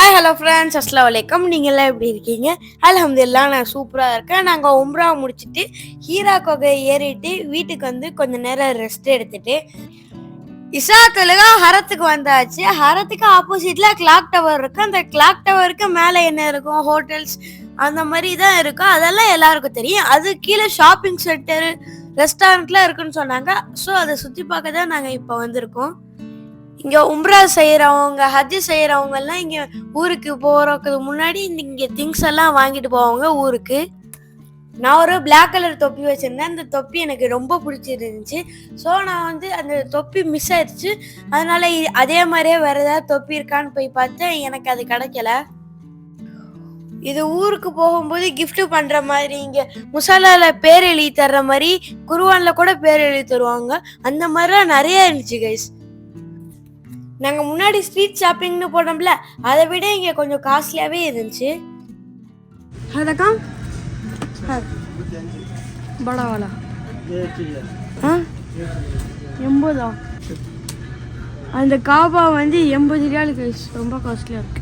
Hello friends அஸ்லாம் வலைக்கம் நீங்கள்லாம் எப்படி இருக்கீங்க? அல்ஹம்துலில்லாஹ் நான் சூப்பராக இருக்கேன். நாங்கள் உம்ரா முடிச்சுட்டு ஹீரா கொகை ஏறிட்டு வீட்டுக்கு வந்து கொஞ்ச நேரம் ரெஸ்ட் எடுத்துட்டு இஷா தொழுகா ஹரத்துக்கு வந்தாச்சு. ஹரத்துக்கு ஆப்போசிட்ல கிளாக் டவர் இருக்கு. அந்த கிளாக் டவருக்கு மேலே என்ன இருக்கும்? ஹோட்டல்ஸ் அந்த மாதிரி தான் இருக்கும். அதெல்லாம் எல்லாருக்கும் தெரியும். அது கீழே ஷாப்பிங் சென்டர் ரெஸ்டாரண்ட்லாம் இருக்குன்னு சொன்னாங்க. ஸோ அதை சுற்றி பார்க்க தான் நாங்கள் இப்போ வந்திருக்கோம். இங்க உம்ரா செய்யறவங்க ஹஜ் செய்யறவங்க எல்லாம் இங்க ஊருக்கு போறதுக்கு முன்னாடி இந்த இங்க திங்ஸ் எல்லாம் வாங்கிட்டு போவாங்க ஊருக்கு. நான் ஒரு பிளாக் கலர் தொப்பி வச்சிருந்தேன். அந்த தொப்பி எனக்கு ரொம்ப பிடிச்சிருந்துச்சு. ஸோ நான் வந்து அந்த தொப்பி மிஸ் ஆயிடுச்சு. அதனால அதே மாதிரியே வேற ஏதாவது தொப்பி இருக்கான்னு போய் பார்த்தேன். எனக்கு அது கிடைக்கல. இது ஊருக்கு போகும்போது கிஃப்ட் பண்ற மாதிரி இங்க முசாலால பேர் எழுதி தர்ற மாதிரி குருவான்ல கூட பேர் எழுதி தருவாங்க. அந்த மாதிரிலாம் நிறைய இருந்துச்சு கைஸ் நாங்கள் முன்னாடி ஸ்ட்ரீட் ஷாப்பிங்னு போனோம்ல அதை விட இங்கே கொஞ்சம் காஸ்ட்லியாகவே இருந்துச்சு. அதக்கா? படவாலா ஆ? எண்பதா? அந்த காபா வந்து எண்பது ரியாலுக்கு ரொம்ப காஸ்ட்லியாக இருக்கு.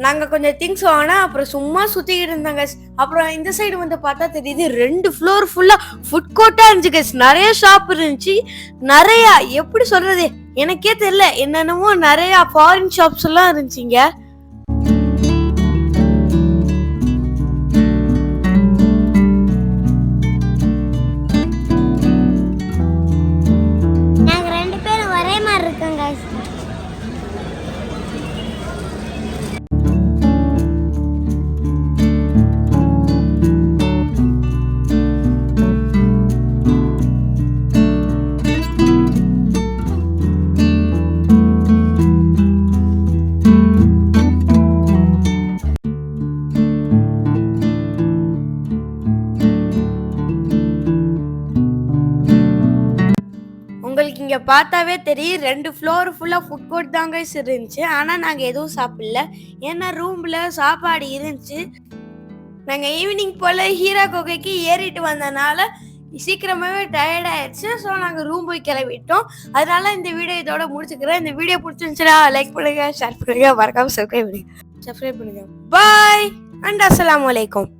நாங்கள் கொஞ்சம் திங்ஸ் வாங்கினா அப்புறம் சும்மா சுற்றிக்கிட்டு இருந்தாங்க அப்புறம் இந்த சைடு வந்து பார்த்தா தெரியுது ரெண்டு ஃப்ளோர் ஃபுல்லாக ஃபுட் கோர்ட்டாக இருந்துச்சு guys. நிறைய ஷாப் இருந்துச்சு. நிறையா எப்படி சொல்றது? எனக்கே தெரியல என்னென்னமோ நிறையா ஃபாரின் ஷாப்ஸ் எல்லாம் இருந்துச்சுங்க. உங்களுக்கு இங்கே பார்த்தாவே தெரியும் ரெண்டு ஃப்ளோர் ஃபுல்லாக ஃபுட் கோர்ட் தாங்க இருந்துச்சு. ஆனால் நாங்கள் எதுவும் சாப்பிடல. ஏன்னா ரூமில் சாப்பாடு இருந்துச்சு. நாங்கள் ஈவினிங் போல் ஹீரா குகைக்கு ஏறிட்டு வந்தனால சீக்கிரமாகவே டயர்ட் ஆயிடுச்சு. ஸோ நாங்கள் ரூம் போய் கிளம்பிட்டோம். அதனால இந்த வீடியோ இதோட முடிச்சுக்கிறேன். இந்த வீடியோ பிடிச்சிருந்துச்சுன்னா லைக் பண்ணுங்க ஷேர் பண்ணுங்க. மறக்காம சப்ஸ்கிரைப் பண்ணுங்க. சப்ஸ்கிரைப் பண்ணுங்க. பாய் அண்ட் அஸ்ஸலாமு அலைக்கும்